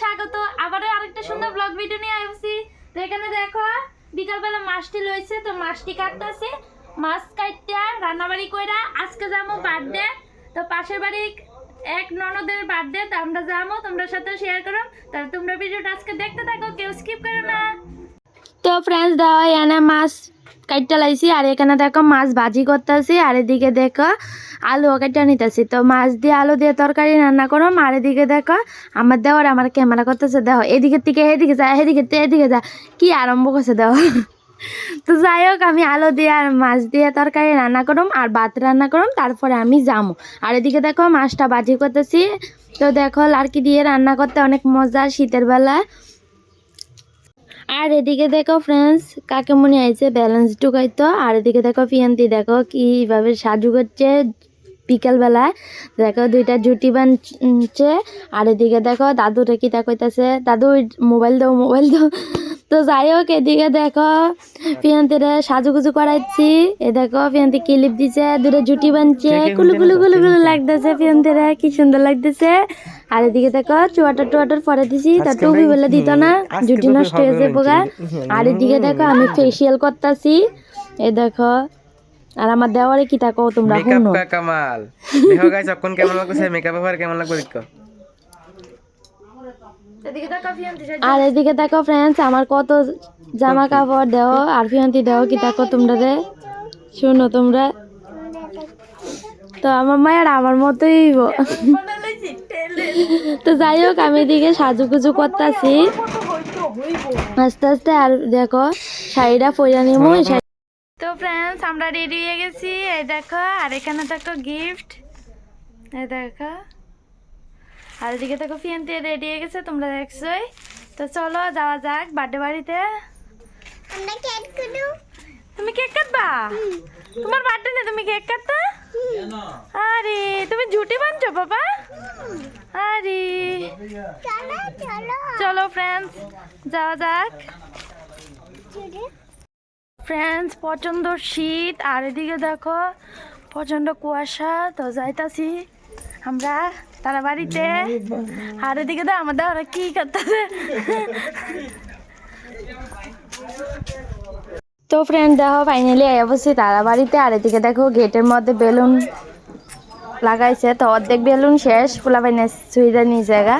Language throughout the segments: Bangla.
স্বাগত। আবারও আরেকটা সুন্দর ব্লগ ভিডিও নিয়ে আসছি। তো এখানে দেখো বিকালবেলা মাছটি লইছে তো মাছটি কাটতেছে। মাছ কাটতে রান্নাবাড়ি কইরা আজকে যাব বার্থডে তো পাশের বাড়ি এক ননদের বার্থডে তো আমরা যাব তোমরা সাথে শেয়ার করো। তাহলে তোমরা ভিডিওটা আজকে দেখতে থাকো কেউ স্কিপ করো না। তো ফ্রেন্ডস দাও এখানে মাছ কাটতে লাইছি, আর এখানে দেখো মাছ ভাজি করতেছি, আর এদিকে দেখো আলু কাটতে নিতেছি। তো মাছ দিয়ে আলু দিয়ে তরকারি রান্না করো আর এদিকে দেখো আমার দেওয়ার আমার ক্যামেরা করতেছে, দেখো এদিকে থেকে এদিকে যা, এদিকে এদিকে যা, কি আরম্ভ করছে, দেখো। তো যাই হোক, আমি আলু দিয়ে আর মাছ দিয়ে তরকারি রান্না করুম, আর ভাত রান্না করুম, তারপরে আমি যাব আর এদিকে দেখো মাছটা বাজি করতেছি। তো দেখো, লাড়কি দিয়ে রান্না করতে অনেক মজা, শীতের বেলা। আর এদিকে দেখো ফ্রেন্ডস কাকেমনি আইছে ব্যালেন্স ঢুকাইতো। আর এদিকে দেখো ফিয়ান্তি, দেখো কীভাবে সাজু করছে বিকালবেলায় দেখো দুইটা জুটি বানছে আর এদিকে দেখো দাদুটা কি তা দাদু, মোবাইল দাও মোবাইল দাও। তো যাই হোক এদিকে দেখো ফিয়ান্তিরে সাজুগুজু করাইছি এ দেখো ফিয়ান্তি ক্লিপ দিছে দুটো জুটি বানছে। কুলু কুলু কুলু কুলু লাগতেছে ফিয়ান্তিরে কি সুন্দর লাগতেছে। আর এদিকে দেখো চুয়াটার টুয়াটার পরে দিছি তা টুপি বলে দিত না জুটি নষ্ট হয়েছে পোকা আর এদিকে দেখো আমি ফেসিয়াল করতাছি। এ দেখো আর আমার দেওয়ারে কি তাকো তোমরা মেকআপ কামাল। দেখো গাইস এখন কেমন লাগছে মেকআপ ব্যাপার কেমন লাগবে দেখো? আর এদিকে দেখো ফ্রেন্ডস আমার কত জামা কাপড় দেও আর ফিয়ান্তি দেও কি দেখো তোমরা রে শুনো তোমরা। তো আমার মায়ের আমার মতোই তো যাই হোক আমি এদিকে সাজুগুজু করতেছি। আস্তে আস্তে আর দেখো শাড়িটা পরে নিবো তো ফ্রেন্ডস আমরা রেডি হয়ে গেছি। এই দেখো আর এখানে দেখো গিফট এই দেখো। আর এদিকে দেখো ফিয়ান্তি রেডি হয়ে গেছে তোমরা দেখছোই। তো চলো যাওয়া যাক বার্থডে বাড়িতে। আমরা কেক কাটবো। তুমি কেক কাটবা? তোমার বার্থডে না তুমি কেক কাটতা? আরে তুমি ঝুটি বানছো বাবা? আরে। চলো ফ্রেন্ডস যাওয়া যাক। ফ্রেন্ডস প্রচণ্ড শীত। আর এদিকে দেখো প্রচণ্ড কুয়াশা। তো যাইতাছি। আমরা তারা বাড়িতে। আর এদিকে তো আমাদের ওরা কি করতেছে? তো ফ্রেন্ড দেখো ফাইনালি বসছি তারা বাড়িতে। আর এদিকে দেখো গেটের মধ্যে বেলুন লাগাইছে। তো অর্ধেক বেলুন শেষ ফুলা বাইনে সুইডা নিয়ে জায়গা।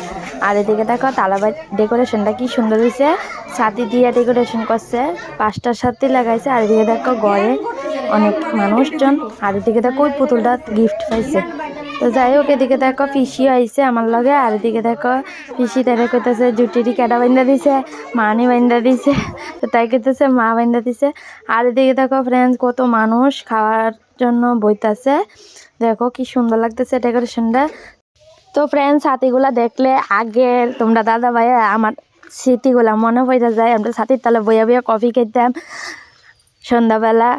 আর এদিকে দেখো তালাবাই ডেকোরেশনটা কি সুন্দর হয়েছে ছাতি দিয়ে ডেকোরেশন করছে পাঁচটার সাথে লাগাইছে। আর এদিকে দেখো ঘরে অনেক মানুষজন। আর এদিকে দেখো ওই পুতুলটা গিফট পাইছে। তো যাই হোক, এদিকে দেখো পিসি আইছে আমার লগে। আর এদিকে দেখো পিসি তারে কইতেছে জুটিটি কেটা বাইন্দা দিছে? মানি বাইন্দা দিছে? তো তাই কইতেছে, মা বাইন্দা দিছে। আর এদিকে দেখো ফ্রেন্ডস কত মানুষ খাওয়ার জন্য বইতাছে। দেখো কি সুন্দর লাগতেছে ডেকোরেশনটা তো ফ্রেন্ডস হাতিগুলা দেখলে আগের তোমরা দাদা ভাই আমার স্মৃতিগুলা মনে পড়ে যায়। আমরা ছাতির তলে বইয়া বইয়া কফি খেতাম সন্ধ্যাবেলা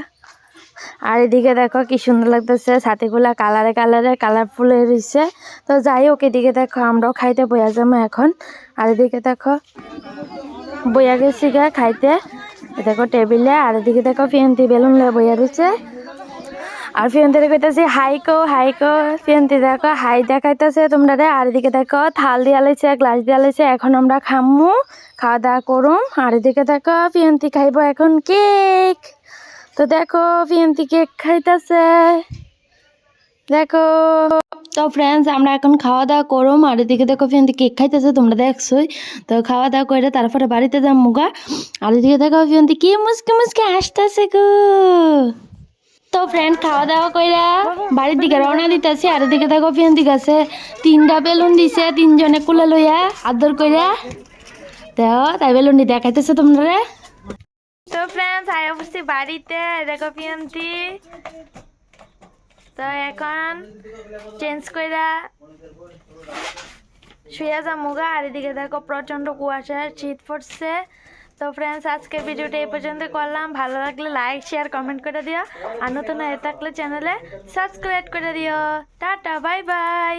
আর এদিকে দেখো কি সুন্দর লাগতেছে, ছাতিগুলা কালারে কালারে কালারফুল হয়েছে তো যাই হোক, এদিকে দেখো আমরাও খাইতে বইয়া যাব এখন। আর এদিকে দেখো, বইয়া গেছি গা খাইতে। দেখো টেবিলে, আর এদিকে দেখো ফিয়ন্তি বেলুন বইয়া দিচ্ছে আর ফিয়ন্তিরে কইতাছি, হাই কো হাই কো। ফিয়ন্তি দেখো, হাই দেখাইতেছে তোমরা আর এদিকে দেখো, থাল দিয়া লাইছে, গ্লাস দিয়া লাইছে, এখন আমরা খামু, খাওয়া দাওয়া করুম। আর এদিকে দেখো, ফিয়ন্তি খাইব এখন কেক। তো দেখো ফিয়ন্তি কেক খাইতেছে। দেখো। তো ফ্রেন্ডস আমরা এখন খাওয়া দাওয়া করুম। আর এদিকে দেখো ফিয়ন্তি কেক খাইতেছে, তোমরা দেখছোই। তো খাওয়া দাওয়া করে তারপরে বাড়িতে যাম মুগা আর এদিকে দেখো ফিয়ন্তি কি মুসকে মুসকে আসতেছে গো। তো ফ্রেন্ড খাওয়া দাওয়া কইরা বাড়ির দিকে রওনা দিতেছি। আর এদিকে দেখো ফিয়ন্তি গাছে তিনটা বেলুন দিছে, তিনজনে কুলে লইয়া আদর কইরা। দেও তাই বেলুনটি দেখাইতেছে তোমরা তো ফ্রেন্ডস আই অবশ্যই বাড়িতে দেখো পিয়ন্তি তো এখন চেঞ্জ কইরা শুয়ে যা মুগা, আর এদিকে দেখো প্রচণ্ড কুয়াশা, শীত পড়ছে। তো ফ্রেন্ডস আজকের ভিডিওটা এই পর্যন্ত করলাম। ভালো লাগলে লাইক শেয়ার কমেন্ট করে দিও। আর নতুন হয়ে থাকলে চ্যানেলে সাবস্ক্রাইব করে দিও। Tata bye bye